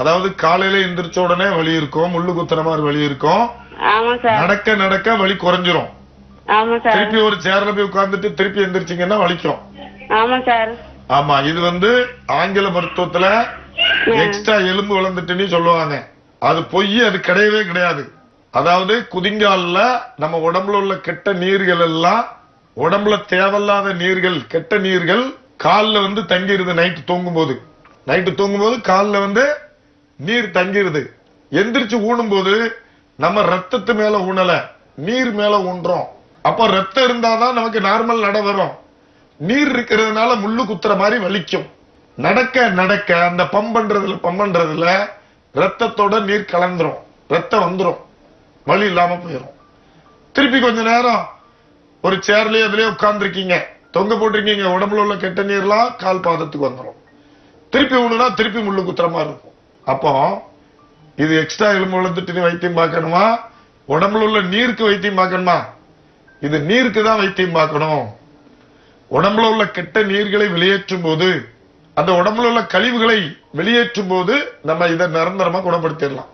அதாவது காலையில எந்திரிச்ச உடனே வலி இருக்கும் முள்ளு குத்துற மாதிரி வலி இருக்கும். நடக்க நடக்க வலி குறைஞ்சிரும். திருப்பி ஒரு சேர்ல போய் உட்கார்ந்துட்டு திருப்பி எந்திரிச்சீங்கன்னா வலிக்கும். ஆமா இது வந்து ஆங்கில மருத்துவத்துல எக்ஸ்ட்ரா எலும்பு வளர்ந்துட்டுன்னு சொல்லுவாங்க. அது பொய் அது கிடையவே கிடையாது. அதாவது குதிங்கால்ல நம்ம உடம்புல உள்ள கெட்ட நீர்கள் எல்லாம் உடம்புல தேவையில்லாத நீர்கள் கெட்ட நீர்கள் கால்ல வந்து தங்கிருது நைட்டு தூங்கும் போது நைட்டு தூங்கும் போது கால்ல வந்து நீர் தங்கிருது. எந்திரிச்சு ஊனும் போது நம்ம ரத்தத்து மேல ஊனல நீர் மேல ஊன்றோம். அப்ப ரத்தம் இருந்தாதான் நமக்கு நார்மல் நட வரும். நீர் இருக்கிறதுனால முள்ளு குத்துற மாதிரி வலிக்கும். நடக்க நடக்க அந்த பம்ப் பண்றதுல பம்ப் பண்றதுல ரத்தத்தோட நீர் கலந்துரும். ரத்தம் வந்துடும் வலி இல்லாம போயிடும் திருப்பி கொஞ்ச நேரம் ஒரு சேர்லயே அதுலயே உட்கார்ந்துருக்கீங்க. தொங்க போட்டிருக்கீங்க. உடம்புல உள்ள கெட்ட நீர்லாம் கால் பாதத்துக்கு வந்துடும் திருப்பி ஒண்ணுனா திருப்பி முள்ளு குத்துற மாதிரி இருக்கும். அப்போ இது எக்ஸ்ட்ரா எலும்பு வளர்ந்துட்டு வைத்தியம் பார்க்கணுமா? உடம்புல உள்ள நீருக்கு வைத்தியம் பார்க்கணுமா? இது நீருக்கு தான் வைத்தியம் பார்க்கணும். உடம்புல உள்ள கெட்ட நீர்களை வெளியேற்றும் போது அந்த உடம்புல உள்ள கழிவுகளை வெளியேற்றும் போது நம்ம இதை நிரந்தரமா குணப்படுத்திடலாம்.